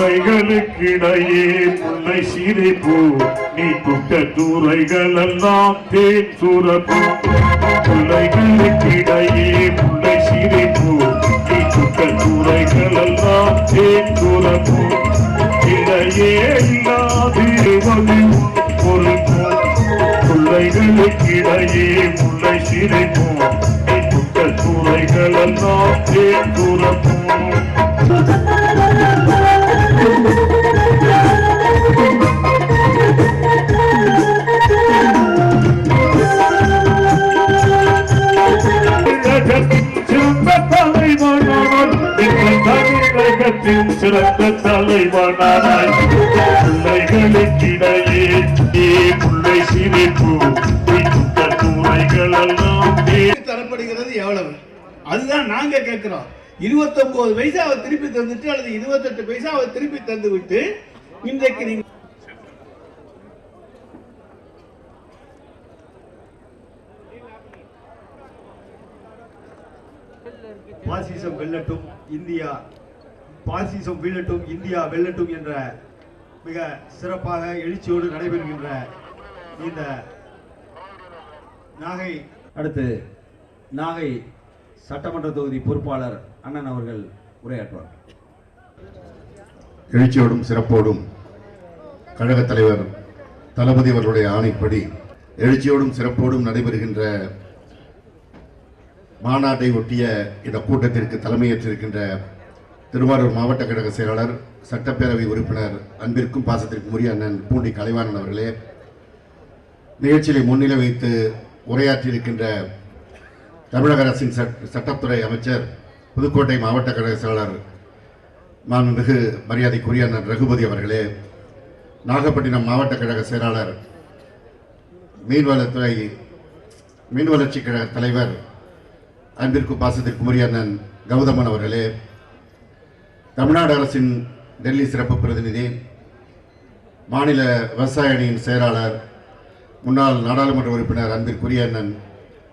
துறைகளுக்கிடையே முல்லை சிரிப்பு நீ துட்ட துறைகள் எல்லாம் தேன் சுரப்பு. துறைகளுக்கிடையே முல்லை சிரிப்பு நீ துட்ட துறைகள் எல்லாம் தேன் சுரப்பு. இடையே இல்லாதிருவது பொறுப்பு. பிள்ளைகளுக்கிடையே முல்லை சிரிப்போம் நீ துட்ட துறைகள் எல்லாம் தேன் சுரப்பும் சிறந்த தலைவனானாய் பிள்ளைகளுக்கிடையே ஏ பிள்ளை சிரிப்பு. தரப்படுகிறது எவ்வளவு? அதுதான் நாங்க கேட்கிறோம். இருபத்தொன்பது பைசாவை திருப்பி தந்துட்டு அல்லது இருபத்தெட்டு பைசாவை திருப்பி தந்து விட்டு இன்றைக்கு நீங்க பாசிசம் வெல்லட்டும். இந்தியா பாசிசம் வீழட்டும் இந்தியா வெல்லட்டும் என்ற மிக சிறப்பாக எழுச்சியோடு நடைபெறுகின்ற இந்த நாகை அடுத்து நாகை சட்டமன்ற தொகுதி பொறுப்பாளர் அண்ணன் அவர்கள் உரையாற்றுவார். எழுச்சியோடும் சிறப்போடும் கழகத் தலைவர் தளபதி அவர்களுடைய ஆணைப்படி எழுச்சியோடும் சிறப்போடும் நடைபெறுகின்ற மாநாட்டை ஒட்டிய இந்த கூட்டத்திற்கு தலைமையேற்றிருக்கின்ற திருவாரூர் மாவட்ட கழக செயலாளர் சட்டப்பேரவை உறுப்பினர் அன்பிற்கும் பாசத்திற்கும் உரிய அண்ணன் பூண்டி கலைவாணன் அவர்களே நிகழ்ச்சியை முன்னிலை வைத்து உரையாற்றியிருக்கின்ற தமிழக அரசின் சட்- சட்டத்துறை அமைச்சர் புதுக்கோட்டை மாவட்ட கழக செயலாளர் மாண்புமிகு மரியாதைக்குரிய அண்ணன் ரகுபதி அவர்களே நாகப்பட்டினம் மாவட்ட கழக செயலாளர் மீன்வளத்துறை மீன் வளர்ச்சி கழக தலைவர் அன்பிற்கு பாசத்திற்கு உரிய அண்ணன் கௌதமன் அவர்களே தமிழ்நாடு அரசின் டெல்லி சிறப்பு பிரதிநிதி மாநில விவசாய அணியின் செயலாளர் முன்னாள் நாடாளுமன்ற உறுப்பினர் அன்பிற்குரிய அண்ணன்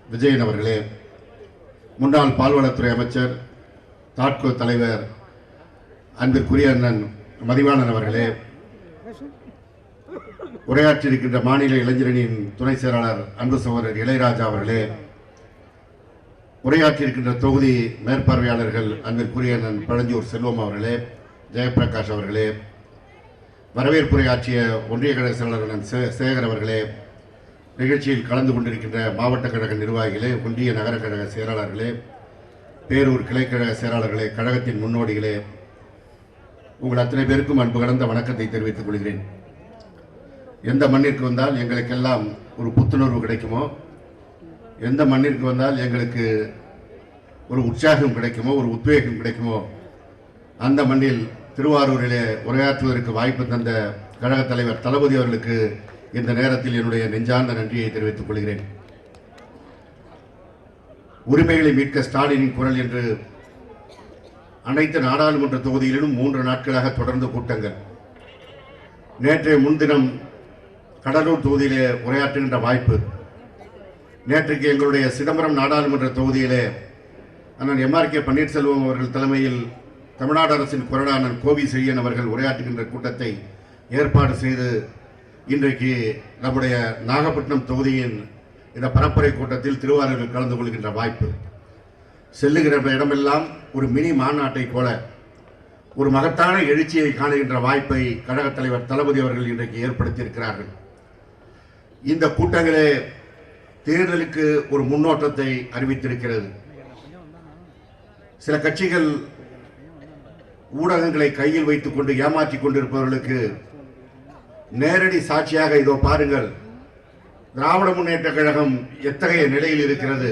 விஜயன் அவர்களே முன்னாள் பால்வளத்துறை அமைச்சர் தாட்கோ தலைவர் அன்பிற்குரிய அண்ணன் மதிவாணன் அவர்களே உரையாற்றியிருக்கின்ற மாநில இளைஞரணியின் துணை செயலாளர் அன்பு சகோதரர் இளையராஜா அவர்களே உரையாற்றியிருக்கின்ற தொகுதி மேற்பார்வையாளர்கள் அன்பிற்குரிய நன் பழஞ்சூர் செல்வம் அவர்களே ஜெயபிரகாஷ் அவர்களே வரவேற்புரையாற்றிய ஒன்றிய கழக செயலாளர் அண்ணன் சே- சேகர் அவர்களே நிகழ்ச்சியில் கலந்து கொண்டிருக்கின்ற மாவட்ட கழக நிர்வாகிகளே ஒன்றிய நகர கழக செயலாளர்களே பேரூர் கிளைக்கழக செயலாளர்களே கழகத்தின் முன்னோடிகளே உங்கள் அத்தனை பேருக்கும் அன்பு கலந்த வணக்கத்தை தெரிவித்துக் கொள்கிறேன். எந்த மண்ணிற்கு வந்தால் எங்களுக்கெல்லாம் ஒரு புத்துணர்வு கிடைக்குமோ எந்த மண்ணிற்கு வந்தால் எங்களுக்கு ஒரு உற்சாகம் கிடைக்குமோ ஒரு உத்வேகம் கிடைக்குமோ அந்த மண்ணில் திருவாரூரிலே உரையாற்றுவதற்கு வாய்ப்பு தந்த கழகத் தலைவர் தளபதி அவர்களுக்கு இந்த நேரத்தில் என்னுடைய நெஞ்சார்ந்த நன்றியை தெரிவித்துக் கொள்கிறேன். உரிமைகளை மீட்க ஸ்டாலினின் குரல் என்று அனைத்து நாடாளுமன்ற தொகுதிகளிலும் மூன்று நாட்களாக தொடர்ந்து கூட்டங்கள். நேற்றைய முன்தினம் கடலூர் தொகுதியிலே உரையாற்றுகின்ற வாய்ப்பு நேற்றுக்கு எங்களுடைய சிதம்பரம் நாடாளுமன்ற தொகுதியிலே அண்ணன் எம்ஆர் கே பன்னீர்செல்வம் அவர்கள் தலைமையில் தமிழ்நாடு அரசின் கொறடானன் கோவி செழியன் அவர்கள் உரையாற்றுகின்ற கூட்டத்தை ஏற்பாடு செய்து இன்றைக்கு நம்முடைய நாகப்பட்டினம் தொகுதியின் இந்த பரப்புரை கூட்டத்தில் திருவாரூரில் கலந்து கொள்கின்ற வாய்ப்பு. செல்லுகிற இடமெல்லாம் ஒரு மினி மாநாட்டை போல ஒரு மகத்தான எழுச்சியை காணுகின்ற வாய்ப்பை கழகத் தலைவர் தளபதி அவர்கள் இன்றைக்கு ஏற்படுத்தியிருக்கிறார்கள். இந்த கூட்டங்களே தேர்தலுக்கு ஒரு முன்னோட்டத்தை அறிவித்திருக்கிறது. சில கட்சிகள் ஊடகங்களை கையில் வைத்துக் கொண்டு ஏமாற்றிக் கொண்டிருப்பவர்களுக்கு நேரடி சாட்சியாக இதோ பாருங்கள். திராவிட முன்னேற்ற கழகம் எத்தகைய நிலையில் இருக்கிறது?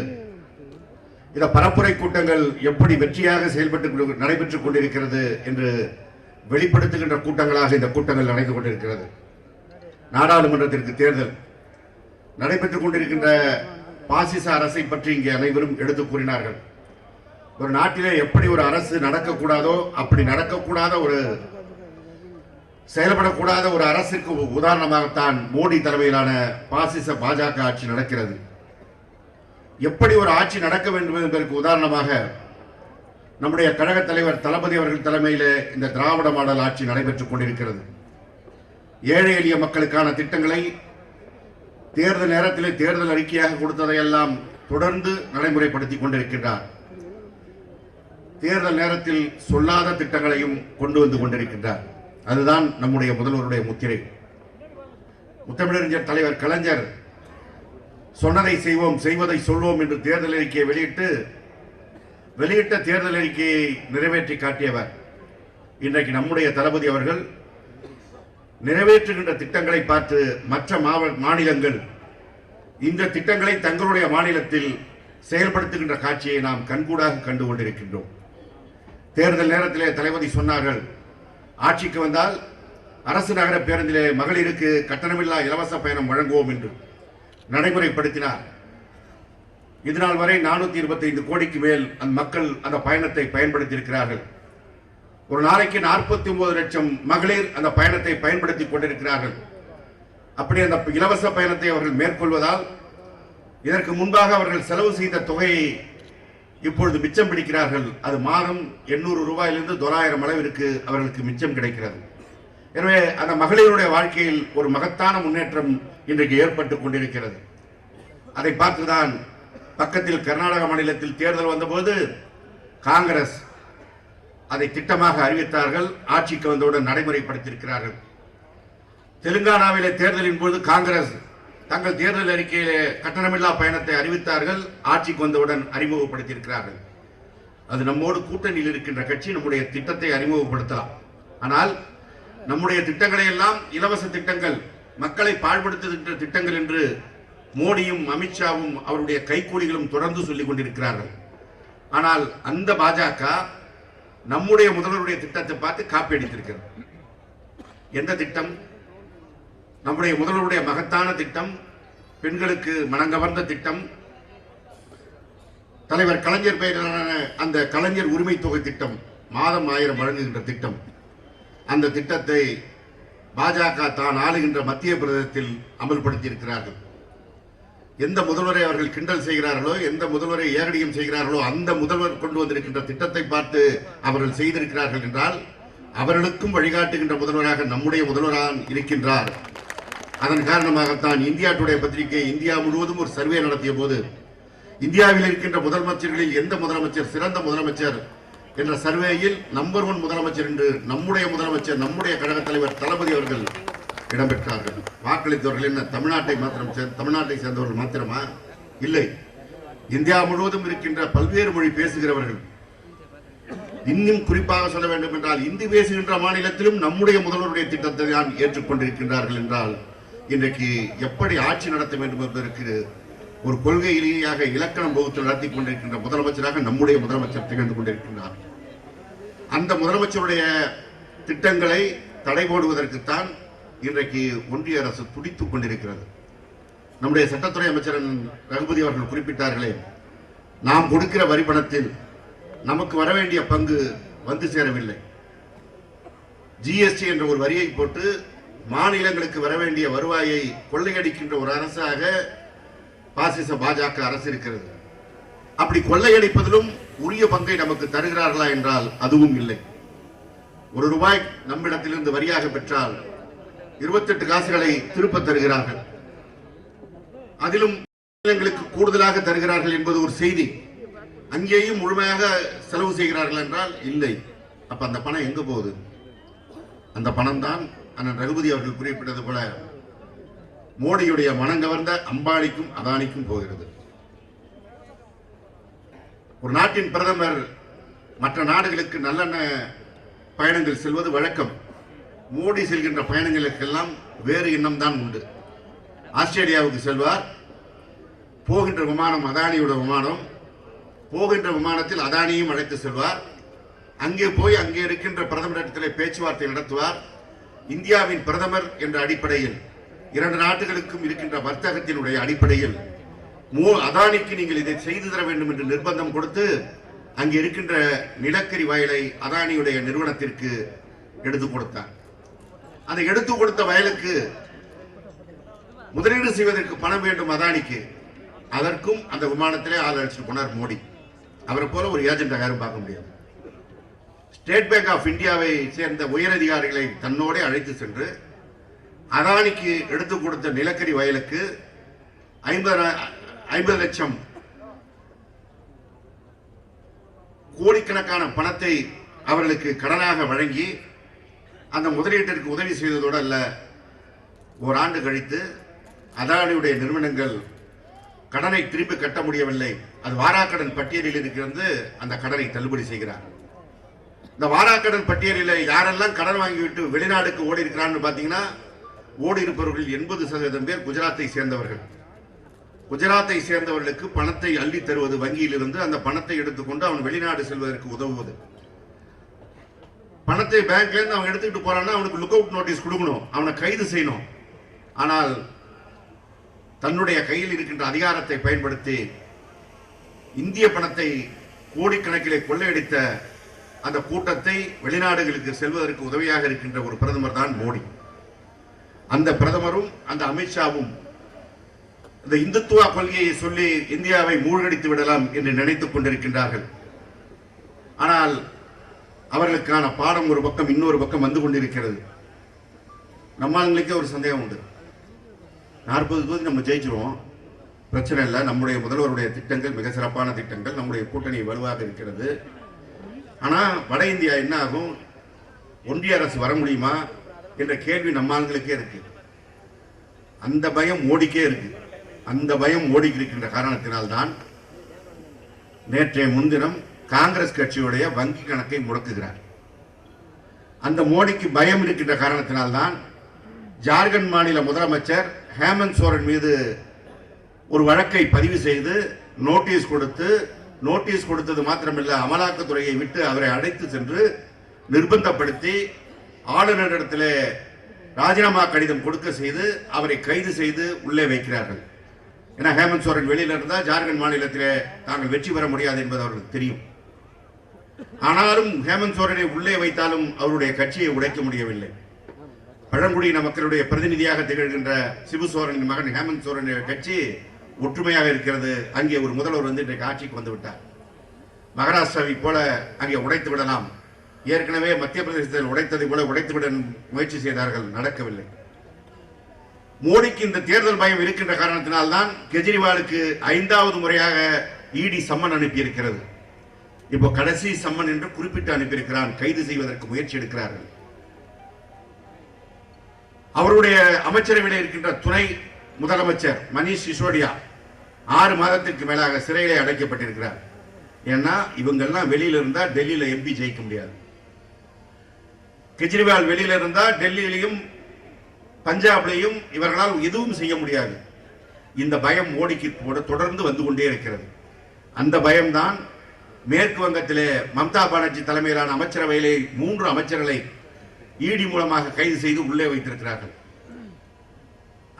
இந்த பரப்புரை கூட்டங்கள் எப்படி வெற்றியாக செயல்பட்டு நடைபெற்றுக் கொண்டிருக்கிறது என்று வெளிப்படுத்துகின்ற கூட்டங்களாக இந்த கூட்டங்கள் நடந்து கொண்டிருக்கிறது. நாடாளுமன்றத்திற்கு தேர்தல். நடைபெற்றுக் கொண்டிருக்கின்ற பாசிச அரசை பற்றி இங்கே அனைவரும் எடுத்து கூறினார்கள். ஒரு நாட்டிலே எப்படி ஒரு அரசு நடக்கக்கூடாதோ அப்படி நடக்கக்கூடாத ஒரு செயல்படக்கூடாத ஒரு அரசுக்கு உதாரணமாகத்தான் மோடி தலைமையிலான பாசிச பாஜக ஆட்சி நடக்கிறது. எப்படி ஒரு ஆட்சி நடக்க வேண்டும் என்பதற்கு உதாரணமாக நம்முடைய கழக தலைவர் தளபதி அவர்கள் தலைமையில் இந்த திராவிட மாடல் ஆட்சி நடைபெற்றுக் கொண்டிருக்கிறது. ஏழை எளிய மக்களுக்கான திட்டங்களை தேர்தல் நேரத்திலே தேர்தல் அறிக்கையாக கொடுத்ததையெல்லாம் தொடர்ந்து நடைமுறைப்படுத்திக் கொண்டிருக்கின்றார். தேர்தல் நேரத்தில் சொல்லாத திட்டங்களையும் கொண்டு வந்து கொண்டிருக்கின்றார். அதுதான் நம்முடைய முதல்வருடைய முத்திரை. முத்தமிழறிஞர் தலைவர் கலைஞர் சொன்னதை செய்வோம் செய்வதை சொல்வோம் என்று தேர்தல் அறிக்கையை வெளியிட்டு வெளியிட்ட தேர்தல் அறிக்கையை நிறைவேற்றி காட்டியவர். இன்றைக்கு நம்முடைய தளபதி அவர்கள் நிறைவேற்றுகின்ற திட்டங்களை பார்த்து மற்ற மாவ- மாநிலங்கள் இந்த திட்டங்களை தங்களுடைய மாநிலத்தில் செயல்படுத்துகின்ற காட்சியை நாம் கண்கூடாக கண்டு கொண்டிருக்கின்றோம் தேர்தல் நேரத்திலே தளபதி சொன்னார்கள் ஆட்சிக்கு வந்தால் அரசு நகர பேருந்திலே மகளிருக்கு கட்டணமில்லா இலவச பயணம் வழங்குவோம் என்று நடைமுறைப்படுத்தினார். இதனால் வரை நானூத்தி இருபத்தைந்து கோடிக்கு மேல் அந்த மக்கள் அந்த பயணத்தை பயன்படுத்தியிருக்கிறார்கள். ஒரு நாளைக்கு நாற்பத்தி ஒன்பது லட்சம் மகளிர் அந்த பயணத்தை பயன்படுத்திக் கொண்டிருக்கிறார்கள். அப்படி அந்த இலவச பயணத்தை அவர்கள் மேற்கொள்வதால் இதற்கு முன்பாக அவர்கள் செலவு செய்த தொகையை இப்பொழுது மிச்சம் பிடிக்கிறார்கள். அது மாதம் எண்ணூறு ரூபாயிலிருந்து தொள்ளாயிரம் அளவிற்கு அவர்களுக்கு மிச்சம் கிடைக்கிறது. எனவே அந்த மகளிருடைய வாழ்க்கையில் ஒரு மகத்தான முன்னேற்றம் இன்றைக்கு ஏற்பட்டு கொண்டிருக்கிறது. அதை பார்த்துதான் பக்கத்தில் கர்நாடக மாநிலத்தில் தேர்தல் வந்தபோது காங்கிரஸ் அதை திட்டமாக அறிவித்தார்கள் ஆட்சிக்கு வந்தவுடன் நடைமுறைப்படுத்தியிருக்கிறார்கள். தெலுங்கானாவிலே தேர்தலின் போது காங்கிரஸ் தங்கள் தேர்தல் அறிக்கையிலே கட்டணமில்லா பயணத்தை அறிவித்தார்கள் ஆட்சிக்கு வந்தவுடன் அறிமுகப்படுத்தியிருக்கிறார்கள். அது நம்மோடு கூட்டணியில் இருக்கின்ற கட்சி நம்முடைய திட்டத்தை அறிமுகப்படுத்தலாம். ஆனால் நம்முடைய திட்டங்களை எல்லாம் இலவச திட்டங்கள் மக்களை பாழ்படுத்துகின்ற திட்டங்கள் என்று மோடியும் அமித்ஷாவும் அவருடைய கைக்கூலிகளும் தொடர்ந்து சொல்லிக் கொண்டிருக்கிறார்கள். ஆனால் அந்த பாஜக நம்முடைய முதல்வருடைய திட்டத்தை பார்த்து காப்பி அடித்திருக்கிறது. எந்த திட்டம்? நம்முடைய முதல்வருடைய மகத்தான திட்டம் பெண்களுக்கு மனங்கவர்ந்த திட்டம் தலைவர் கலைஞர் பெயரான அந்த கலைஞர் உரிமை தொகை திட்டம் மாதம் ஆயிரம் வழங்குகின்ற திட்டம். அந்த திட்டத்தை பாஜக தான் ஆளுகின்ற மத்திய பிரதேசத்தில் அமல்படுத்தியிருக்கிறார்கள். எந்த முதல்வரை அவர்கள் கிண்டல் செய்கிறார்களோ எந்த முதல்வரை ஏகடியம் செய்கிறார்களோ அந்த முதல்வர் கொண்டு வந்திருக்கின்ற திட்டத்தை பார்த்து அவர்கள் செய்திருக்கிறார்கள் என்றால் அவர்களுக்கும் வழிகாட்டுகின்ற முதல்வராக நம்முடைய முதல்வரான் இருக்கின்றார். அதன் காரணமாகத்தான் இந்தியா டுடே பத்திரிகை இந்தியா முழுவதும் ஒரு சர்வே நடத்திய போது இந்தியாவில் இருக்கின்ற முதலமைச்சர்களில் எந்த முதலமைச்சர் சிறந்த முதலமைச்சர் என்ற சர்வேயில் நம்பர் ஒன் முதலமைச்சர் என்று நம்முடைய முதலமைச்சர் நம்முடைய கழக தலைவர் தளபதி அவர்கள் இடம்பெற்றார்கள். வாக்களித்தவர்கள் என்ன தமிழ்நாட்டை மாத்திரம் சே- தமிழ்நாட்டை சேர்ந்தவர்கள் மாத்திரமா? இல்லை. இந்தியா முழுவதும் இருக்கின்ற பல்வேறு மொழி பேசுகிறவர்கள் இன்னும் குறிப்பாக சொல்ல வேண்டும் என்றால் இந்தி பேசுகின்ற மாநிலத்திலும் நம்முடைய முதல்வருடைய திட்டத்தை தான் ஏற்றுக்கொண்டிருக்கின்றார்கள் என்றால் இன்றைக்கு எப்படி ஆட்சி நடத்த வேண்டும் என்பதற்கு ஒரு கொள்கை ரீதியாக இலக்கணம் வகுத்து நடத்தி கொண்டிருக்கின்ற முதலமைச்சராக நம்முடைய முதலமைச்சர் திகழ்ந்து கொண்டிருக்கின்றார். அந்த முதலமைச்சருடைய திட்டங்களை தடை போடுவதற்குத்தான் இன்றைக்கு ஒன்றிய அரசு துடித்துக் கொண்டிருக்கிறது. நம்முடைய சட்டத்துறை அமைச்சரன் ரகுபதி அவர்கள் குறிப்பிட்டார்களே நாம் கொடுக்கிற வரி பணத்தில் நமக்கு வர வேண்டிய பங்கு வந்து சேரவில்லை. ஜிஎஸ்டி என்ற ஒரு வரியை போட்டு மாநிலங்களுக்கு வர வேண்டிய வருவாயை கொள்ளையடிக்கின்ற ஒரு அரசாக பாசிச பாஜக அரசு இருக்கிறது. அப்படி கொள்ளையடிப்பதிலும் உரிய பங்கை நமக்கு தருகிறார்களா என்றால் அதுவும் இல்லை. ஒரு ரூபாய் நம்மிடத்திலிருந்து வரியாக பெற்றால் இருபத்தெட்டு காசுகளை திருப்ப தருகிறார்கள். அதிலும் மாநிலங்களுக்கு கூடுதலாக தருகிறார்கள் என்பது ஒரு செய்தி. அங்கேயும் முழுமையாக செலவு செய்கிறார்கள் என்றால் இல்லை. அப்ப அந்த பணம் எங்க போகுது? அந்த பணம் தான் அண்ணன் ரகுபதி அவர்கள் குறிப்பிட்டது போல மோடியுடைய மனங்கவர்ந்த அம்பானிக்கும் அதானிக்கும் போகிறது. ஒரு நாட்டின் பிரதமர் மற்ற நாடுகளுக்கு நல்லெண்ண பயணங்கள் செல்வது வழக்கம். மோடி செல்கின்ற பயணங்களுக்கெல்லாம் வேறு எண்ணம் தான் உண்டு. ஆஸ்திரேலியாவுக்கு செல்வார். போகின்ற விமானம் அதானியோட விமானம். போகின்ற விமானத்தில் அதானியும் அழைத்து செல்வார். அங்கே போய் அங்கே இருக்கின்ற பிரதமரிடத்திலே பேச்சுவார்த்தை நடத்துவார். இந்தியாவின் பிரதமர் என்ற அடிப்படையில் இரண்டு நாடுகளுக்கும் இருக்கின்ற வர்த்தகத்தினுடைய அடிப்படையில் மூ அதானிக்கு நீங்கள் இதை செய்து தர வேண்டும் என்று நிர்பந்தம் கொடுத்து அங்கே இருக்கின்ற நிலக்கரி வயலை அதானியுடைய நிறுவனத்திற்கு எடுத்து கொடுத்தார். அந்த எடுத்து கொடுத்த வயலுக்கு முதலீடு செய்வதற்கு பணம் வேண்டும் அதானிக்கு. அதற்கும் அந்த விமானத்திலே ஆள் அழைச்சிட்டு போனார் மோடி. அவரை போல ஒரு ஏஜென்ட் யாரும் பார்க்க முடியாது. ஸ்டேட் பேங்க் ஆஃப் இந்தியாவை சேர்ந்த உயரதிகாரிகளை தன்னோடே அழைத்து சென்று அதானிக்கு எடுத்து கொடுத்த நிலக்கரி வயலுக்கு ஐம்பது ஐம்பது லட்சம் கோடிக்கணக்கான பணத்தை அவர்களுக்கு கடனாக வழங்கி அந்த முதலீட்டிற்கு உதவி செய்ததோடு அல்ல ஓராண்டு கழித்து அதானியுடைய நிறுவனங்கள் கடனை திருப்பி கட்ட முடியவில்லை. அது வாராக்கடன் பட்டியலில் இருக்கிறது அந்த கடனை தள்ளுபடி செய்கிறார். இந்த வாராக்கடன் பட்டியலில் யாரெல்லாம் கடன் வாங்கிவிட்டு வெளிநாடுக்கு ஓடி இருக்கிறான்னு பார்த்தீங்கன்னா ஓடி இருப்பவர்கள் எண்பது சதவீதம் பேர் குஜராத்தை சேர்ந்தவர்கள். குஜராத்தை சேர்ந்தவர்களுக்கு பணத்தை அள்ளி தருவது வங்கியிலிருந்து அந்த பணத்தை எடுத்துக்கொண்டு அவன் வெளிநாடு செல்வதற்கு உதவுவது. பணத்தை பேங்க்ல இருந்து அவன் எடுத்துக்கிட்டு போறான்னா அவனுக்கு லுக் அவுட் நோட்டீஸ் கொடுக்கணும். அவனை கைது செய்யணும். ஆனால் தன்னுடைய கையில் இருக்கின்ற அதிகாரத்தை பயன்படுத்தி இந்திய பணத்தை கோடிக்கணக்கிலே கொள்ளையடித்த அந்த கூட்டத்தை வெளிநாடுகளுக்கு செல்வதற்கு உதவியாக இருக்கின்ற ஒரு பிரதமர் தான் மோடி. அந்த பிரதமரும் அந்த அமித்ஷாவும் இந்த இந்துத்துவ கொள்கையை சொல்லி இந்தியாவை மூழ்கடித்து விடலாம் என்று நினைத்துக் கொண்டிருக்கின்றார்கள். ஆனால் அவர்களுக்கான பாடம் ஒரு பக்கம் இன்னொரு பக்கம் வந்து கொண்டிருக்கிறது. நம்மளுக்கே ஒரு சந்தேகம் உண்டு. நாற்பது தொகுதி நம்ம ஜெயிச்சிருவோம். பிரச்சனை இல்லை. நம்முடைய முதல்வருடைய திட்டங்கள் மிக சிறப்பான திட்டங்கள். நம்முடைய கூட்டணி வலுவாக இருக்கிறது. ஆனால் வட இந்தியா என்ன ஆகும்? ஒன்றிய அரசு வர முடியுமா? என்ற கேள்வி நம்ம ஆளுங்களுக்கே இருக்கு. அந்த பயம் மோடிக்கே இருக்கு. அந்த பயம் மோடிக்கு இருக்கின்ற காரணத்தினால்தான் நேற்றைய முன்தினம் காங்கிரஸ் கட்சியுடைய வங்கி கணக்கை முடக்குகிறார். அந்த மோடிக்கு பயம் இருக்கின்ற காரணத்தினால்தான் ஜார்க்கண்ட் மாநில முதலமைச்சர் ஹேமந்த் சோரன் மீது ஒரு வழக்கை பதிவு செய்து நோட்டீஸ் கொடுத்து நோட்டீஸ் கொடுத்தது மாத்திரமல்ல அமலாக்கத்துறையை விட்டு அவரை அழைத்து சென்று நிர்பந்தப்படுத்தி ஆளுநரிடத்திலே ராஜினாமா கடிதம் கொடுக்க செய்து அவரை கைது செய்து உள்ளே வைக்கிறார்கள். ஏன்னா ஹேமந்த் சோரன் வெளியில் இருந்தால் ஜார்க்கண்ட் மாநிலத்திலே தாங்கள் வெற்றி பெற முடியாது என்பது அவர்களுக்கு தெரியும். ஆனாலும் ஹேமந்த் சோரனை உள்ளே வைத்தாலும் அவருடைய கட்சியை உடைக்க முடியவில்லை. பழங்குடியின மக்களுடைய பிரதிநிதியாக திகழ்கின்ற சிபு சோரனின் மகன் ஹேமந்த் சோரனுடைய கட்சி ஒற்றுமையாக இருக்கிறது. அங்கே ஒரு முதல்வர் வந்து இன்றைக்கு ஆட்சிக்கு வந்து விட்டார். மகாராஷ்டிராவை போல அங்கே உடைத்து விடலாம். ஏற்கனவே மத்திய பிரதேசத்தில் உடைத்ததை போல உடைத்துவிட முயற்சி செய்தார்கள். நடக்கவில்லை. மோடிக்கு இந்த தேர்தல் பயம் இருக்கின்ற காரணத்தினால்தான் கெஜ்ரிவாலுக்கு ஐந்தாவது முறையாக இடி சம்மன் அனுப்பியிருக்கிறது. இப்போ கடைசி சம்மன் என்று குறிப்பிட்டு அனுப்பியிருக்கிறான் கைது செய்வதற்கு முயற்சி எடுக்கிறார்கள். அவருடைய அமைச்சரவையில் இருக்கின்ற துணை முதலமைச்சர் மணீஷ் சிசோடியா ஆறு மாதத்திற்கு மேலாக சிறையிலே அடைக்கப்பட்டிருக்கிறார். ஏன்னா இவங்கெல்லாம் வெளியில இருந்தா டெல்லியில எம்பி ஜெயிக்க முடியாது. கெஜ்ரிவால் வெளியில இருந்தா டெல்லியிலையும் பஞ்சாப்லையும் இவர்களால் எதுவும் செய்ய முடியாது. இந்த பயம் மோடிக்கு கூட தொடர்ந்து வந்து கொண்டே இருக்கிறது. அந்த பயம்தான் மேற்கு வங்கத்திலே மம்தா பானர்ஜி தலைமையிலான அமைச்சரவையிலே மூன்று அமைச்சர்களை இடி மூலமாக கைது செய்து உள்ளே வைத்திருக்கிறார்கள்.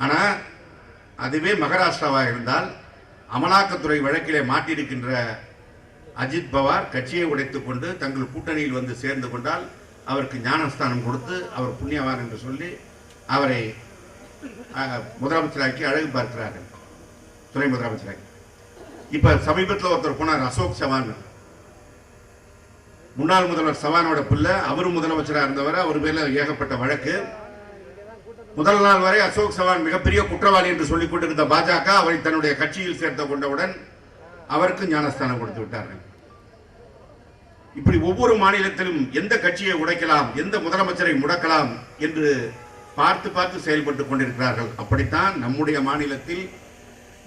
ஆனால் அதுவே மகாராஷ்டிராவாக இருந்தால் அமலாக்கத்துறை வழக்கிலே மாட்டியிருக்கின்ற அஜித் பவார் கட்சியை உடைத்துக் கொண்டு தங்கள் கூட்டணியில் வந்து சேர்ந்து கொண்டால் அவருக்கு ஞானஸ்தானம் கொடுத்து அவர் புண்ணியவான் என்று சொல்லி அவரை முதலமைச்சராக்கி அழகு பார்க்கிறார்கள். துணை முதலமைச்சராக்கி. இப்போ சமீபத்தில் ஒருத்தர் போனார் அசோக் சவான் முன்னாள் முதல்வர் சவானோட பிள்ளை அவரும் முதலமைச்சராக இருந்தவர் அவர் மேல ஏகப்பட்ட வழக்கு. முதல் நாள் வரை அசோக் சவான் மிகப்பெரிய குற்றவாளி என்று சொல்லிக் கொண்டிருந்த பாஜக அவரை தன்னுடைய கட்சியில் சேர்த்து கொண்டவுடன் அவருக்கு ஞானஸ்தானம் கொடுத்து விட்டார்கள். இப்படி ஒவ்வொரு மாநிலத்திலும் எந்த கட்சியை உடைக்கலாம் எந்த முதலமைச்சரை முடக்கலாம் என்று பார்த்து பார்த்து செயல்பட்டு கொண்டிருக்கிறார்கள். அப்படித்தான் நம்முடைய மாநிலத்தில்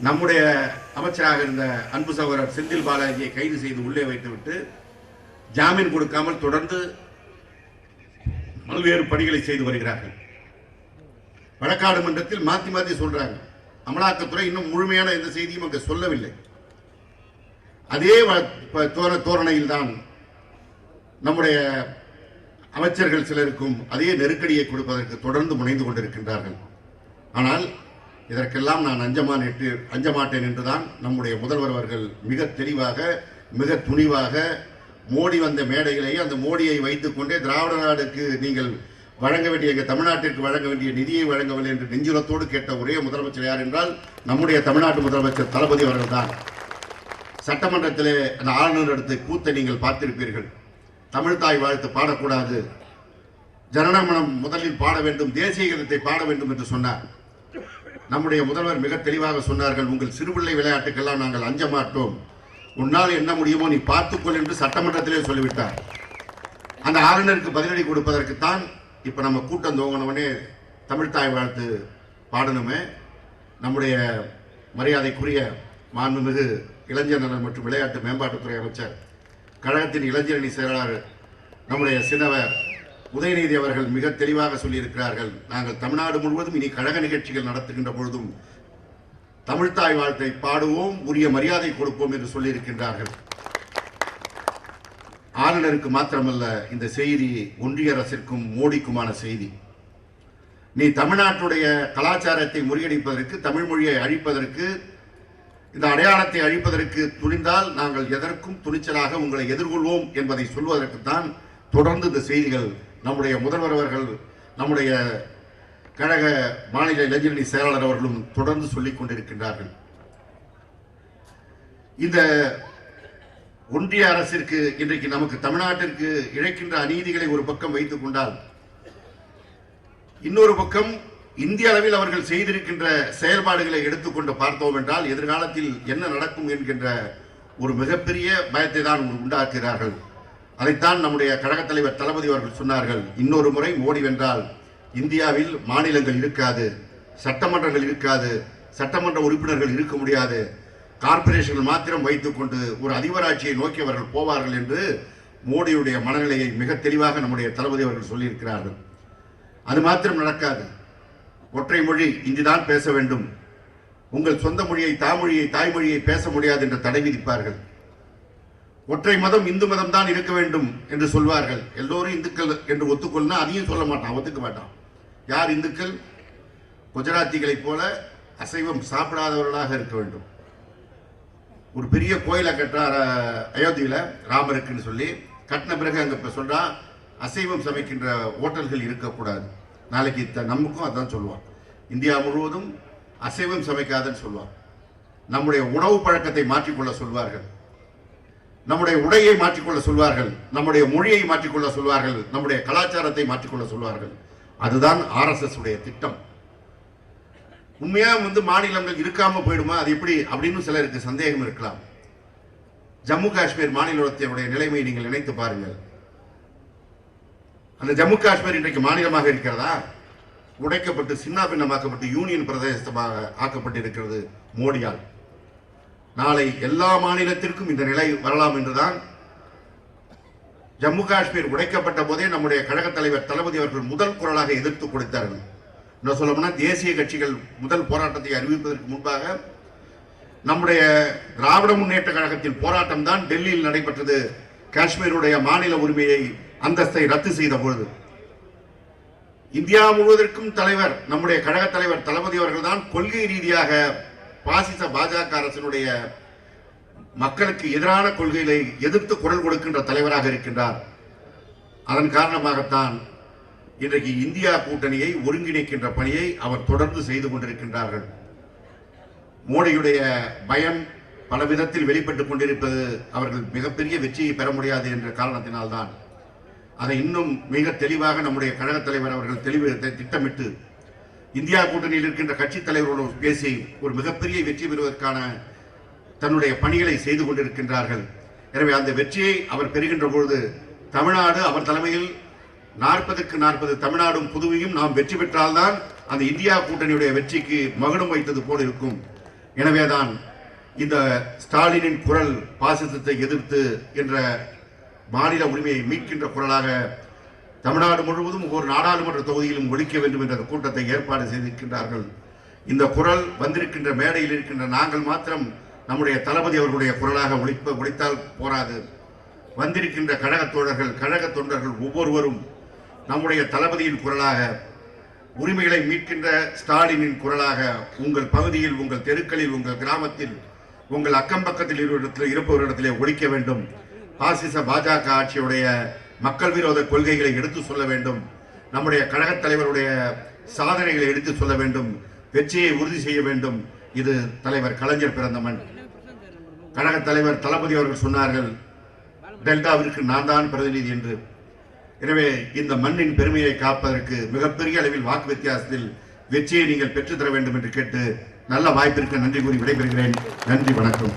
நம்முடைய அமைச்சராக இருந்த அன்பு சகோதரர் செந்தில் பாலாஜியை கைது செய்து உள்ளே வைத்துவிட்டு ஜாமீன் கொடுக்காமல் தொடர்ந்து பல்வேறு பணிகளை செய்து வருகிறார்கள். வழக்காடு மன்றத்தில் மாத்தி மாத்தி சொல்றாங்க. அமலாக்கத்துறை இன்னும் முழுமையான எந்த செய்தியும் அங்கே சொல்லவில்லை. அதே வ- தோரணையில் தான் நம்முடைய அமைச்சர்கள் சிலருக்கும் அதே நெருக்கடியை கொடுப்பதற்கு தொடர்ந்து முனைந்து கொண்டிருக்கின்றார்கள். ஆனால் இதற்கெல்லாம் நான் அஞ்சமா என்று அஞ்சமாட்டேன் என்றுதான் நம்முடைய முதல்வர் அவர்கள் மிக தெளிவாக மிக துணிவாக மோடி வந்த மேடையிலேயே அந்த மோடியை வைத்துக்கொண்டே திராவிட நாடுக்கு நீங்கள் வழங்க வேண்டிய எங்கள் தமிழ்நாட்டிற்கு வழங்க வேண்டிய நிதியை வழங்கவில்லை என்று நெஞ்சுரத்தோடு கேட்ட ஒரே முதலமைச்சர் யார் என்றால் நம்முடைய தமிழ்நாட்டு முதலமைச்சர் தளபதி அவர்கள்தான். சட்டமன்றத்தில் அந்த ஆளுநர் எடுத்த கூத்தை நீங்கள் பார்த்திருப்பீர்கள். தமிழ்தாய் வாழ்த்து பாடக்கூடாது. ஜனநமனம் முதலில் பாட வேண்டும் தேசிய கீதத்தை பாட வேண்டும் என்று சொன்னார். நம்முடைய முதல்வர் மிக தெளிவாக சொன்னார்கள் உங்கள் சிறுபிள்ளை விளையாட்டுக்கெல்லாம் நாங்கள் அஞ்ச மாட்டோம் உன்னால் என்ன முடியுமோ நீ பார்த்துக்கொள் என்று சட்டமன்றத்திலே சொல்லிவிட்டார். அந்த ஆளுநருக்கு பதிலடி கொடுப்பதற்குத்தான் இப்போ நம்ம கூட்டம் துவங்கினவனே தமிழ்தாய் வாழ்த்து பாடணுமே. நம்முடைய மரியாதைக்குரிய மாண்புமிகு இளைஞர் நலன் மற்றும் விளையாட்டு மேம்பாட்டுத்துறை அமைச்சர் கழகத்தின் இளைஞரணி செயலாளர் நம்முடைய சின்னவர் உதயநிதி அவர்கள் மிக தெளிவாக சொல்லியிருக்கிறார்கள். நாங்கள் தமிழ்நாடு முழுவதும் இனி கழக நிகழ்ச்சிகள் நடத்துகின்ற பொழுதும் தமிழ்தாய் வாழ்த்தை பாடுவோம் உரிய மரியாதை கொடுப்போம் என்று சொல்லியிருக்கின்றார்கள். ஆளுநருக்கு மாத்திரமல்ல இந்த செய்தி ஒன்றிய அரசிற்கும் மோடிக்குமான செய்தி. நீ தமிழ்நாட்டுடைய கலாச்சாரத்தை முறியடிப்பதற்கு தமிழ் மொழியை அழிப்பதற்கு இந்த அடையாளத்தை அழிப்பதற்கு துணிந்தால் நாங்கள் எதற்கும் துணிச்சலாக உங்களை எதிர்கொள்வோம் என்பதை சொல்வதற்குத்தான் தொடர்ந்து இந்த செய்திகள் நம்முடைய முதல்வர் அவர்கள் நம்முடைய கழக மாநில இளைஞரணி செயலாளர் அவர்களும் தொடர்ந்து சொல்லிக் கொண்டிருக்கின்றார்கள். இந்த ஒன்றிய அரசிற்கு இன்றைக்கு நமக்கு தமிழ்நாட்டிற்கு இழைக்கின்ற அநீதிகளை ஒரு பக்கம் வைத்துக் கொண்டால் இன்னொரு பக்கம் இந்திய அளவில் அவர்கள் செய்திருக்கின்ற செயல்பாடுகளை எடுத்துக்கொண்டு பார்த்தோம் என்றால் எதிர்காலத்தில் என்ன நடக்கும் என்கின்ற ஒரு மிகப்பெரிய பயத்தை தான் உண்டாக்குகிறார்கள். அதைத்தான் நம்முடைய கழகத் தலைவர் தளபதி அவர்கள் சொன்னார்கள் இன்னொரு முறை மோடி வென்றால் இந்தியாவில் மாநிலங்கள் இருக்காது சட்டமன்றங்கள் இருக்காது சட்டமன்ற உறுப்பினர்கள் இருக்க முடியாது. கார்ப்பரேஷன்கள் மாத்திரம் வைத்துக்கொண்டு ஒரு அதிபராட்சியை நோக்கி அவர்கள் போவார்கள் என்று மோடியுடைய மனநிலையை மிக தெளிவாக நம்முடைய தளபதி அவர்கள் சொல்லியிருக்கிறார்கள். அது மாத்திரம் நடக்காது. ஒற்றை மொழி இந்திதான் பேச வேண்டும். உங்கள் சொந்த மொழியை தாமொழியை தாய்மொழியை பேச முடியாது என்று தடை விதிப்பார்கள். ஒற்றை மதம் இந்து மதம் தான் இருக்க வேண்டும் என்று சொல்வார்கள். எல்லோரும் இந்துக்கள் என்று ஒத்துக்கொள்ளனா அதையும் சொல்ல மாட்டான் ஒத்துக்க மாட்டான். யார் இந்துக்கள்? குஜராத்திகளைப் போல அசைவம் சாப்பிடாதவர்களாக இருக்க வேண்டும். ஒரு பெரிய கோயிலை கட்டுறார் அயோத்தியில் ராமருக்குன்னு சொல்லி கட்டின பிறகு அங்கே இப்போ சொல்கிறான் அசைவம் சமைக்கின்ற ஹோட்டல்கள் இருக்கக்கூடாது. நாளைக்கு த- நமக்கும் அதான் சொல்லுவான். இந்தியா முழுவதும் அசைவம் சமைக்காதுன்னு சொல்லுவான். நம்முடைய உணவு பழக்கத்தை மாற்றிக்கொள்ள சொல்வார்கள். நம்முடைய உடையை மாற்றிக்கொள்ள சொல்வார்கள். நம்முடைய மொழியை மாற்றிக்கொள்ள சொல்வார்கள். நம்முடைய கலாச்சாரத்தை மாற்றிக்கொள்ள சொல்வார்கள். அதுதான் ஆர்எஸ்எஸ் உடைய திட்டம். உண்மையா வந்து மாநிலங்கள் இருக்காம போயிடுமா? அது எப்படி? அப்படின்னு சிலருக்கு சந்தேகம் இருக்கலாம். ஜம்மு காஷ்மீர் மாநிலத்தினுடைய நிலைமையை நீங்கள் நினைத்து பாருங்கள். அந்த ஜம்மு காஷ்மீர் இன்றைக்கு மாநிலமாக இருக்கிறதா? உடைக்கப்பட்டு சின்ன பின்னமாக்கப்பட்டு யூனியன் பிரதேசமாக ஆக்கப்பட்டிருக்கிறது மோடியால். நாளை எல்லா மாநிலத்திற்கும் இந்த நிலை வரலாம் என்றுதான் ஜம்மு காஷ்மீர் உடைக்கப்பட்ட போதே நம்முடைய கழகத் தலைவர் தளபதி அவர்கள் முதல் குரலாக எதிர்த்து கொடுத்தார்கள். என்ன சொல்லணும்னா தேசிய கட்சிகள் முதல் போராட்டத்தை அறிவிப்பதற்கு முன்பாக நம்முடைய திராவிட முன்னேற்ற கழகத்தின் போராட்டம் தான் டெல்லியில் நடைபெற்றது. காஷ்மீருடைய மாநில உரிமையை அந்தஸ்தை ரத்து செய்த பொழுது இந்தியா முழுவதற்கும் தலைவர் நம்முடைய கழக தலைவர் தளபதி அவர்கள் தான் கொள்கை ரீதியாக பாசிச பாஜக அரசினுடைய மக்களுக்கு எதிரான கொள்கைகளை எதிர்த்து குரல் கொடுக்கின்ற தலைவராக இருக்கின்றார். அதன் காரணமாகத்தான் இன்றைக்கு இந்தியா கூட்டணியை ஒருங்கிணைக்கின்ற பணியை அவர் தொடர்ந்து செய்து கொண்டிருக்கின்றார்கள். மோடியுடைய பயம் பல விதத்தில் வெளிப்பட்டுக் கொண்டிருப்பது அவர்கள் மிகப்பெரிய வெற்றியை பெற முடியாது என்ற காரணத்தினால்தான். அதை இன்னும் மிக தெளிவாக நம்முடைய கழகத் தலைவர் அவர்கள் தெளிவு திட்டமிட்டு இந்தியா கூட்டணியில் இருக்கின்ற கட்சித் தலைவர்களோடு பேசி ஒரு மிகப்பெரிய வெற்றி பெறுவதற்கான தன்னுடைய பணிகளை செய்து கொண்டிருக்கின்றார்கள். எனவே அந்த வெற்றியை அவர் பெறுகின்ற பொழுது தமிழ்நாடு அவர் தலைமையில் நாற்பதுக்கு நாற்பது தமிழ்நாடும் புதுவையும் நாம் வெற்றி பெற்றால்தான் அந்த இந்தியா கூட்டணியுடைய வெற்றிக்கு மகுடம் வைத்தது போல் இருக்கும். எனவேதான் இந்த ஸ்டாலினின் குரல் பாசிசத்தை எதிர்த்து என்ற மாநில உரிமையை மீட்கின்ற குரலாக தமிழ்நாடு முழுவதும் ஒவ்வொரு நாடாளுமன்ற தொகுதியிலும் ஒழிக்க வேண்டும் என்ற கூட்டத்தை ஏற்பாடு செய்திருக்கின்றார்கள். இந்த குரல் வந்திருக்கின்ற மேடையில் இருக்கின்ற நாங்கள் மாத்திரம் நம்முடைய தளபதி அவர்களுடைய குரலாக ஒழிப்ப ஒழித்தால் போராது. வந்திருக்கின்ற கழகத் தோழர்கள் கழக தொண்டர்கள் ஒவ்வொருவரும் நம்முடைய தளபதியின் குரலாக உரிமைகளை மீட்கின்ற ஸ்டாலினின் குரலாக உங்கள் பகுதியில் உங்கள் தெருக்களில் உங்கள் கிராமத்தில் உங்கள் அக்கம் பக்கத்தில் இருவரிடத்தில் இருப்பவரிடத்திலே ஒழிக்க வேண்டும். பாசிச பாஜக ஆட்சியுடைய மக்கள் விரோத கொள்கைகளை எடுத்து சொல்ல வேண்டும். நம்முடைய கழகத் தலைவருடைய சாதனைகளை எடுத்து சொல்ல வேண்டும். வெற்றியை உறுதி செய்ய வேண்டும். இது தலைவர் கலைஞர் பிறந்த மண் கழகத் தலைவர் தளபதி அவர்கள் சொன்னார்கள் டெல்டாவிற்கு நான் தான் பிரதிநிதி என்று. எனவே இந்த மண்ணின் பெருமையை காப்பதற்கு மிகப்பெரிய அளவில் வாக்கு வித்தியாசத்தில் வெற்றியை நீங்கள் பெற்றுத்தர வேண்டும் என்று கேட்டு நல்ல வாய்ப்பிற்கு நன்றி கூறி விடைபெறுகிறேன். நன்றி வணக்கம்.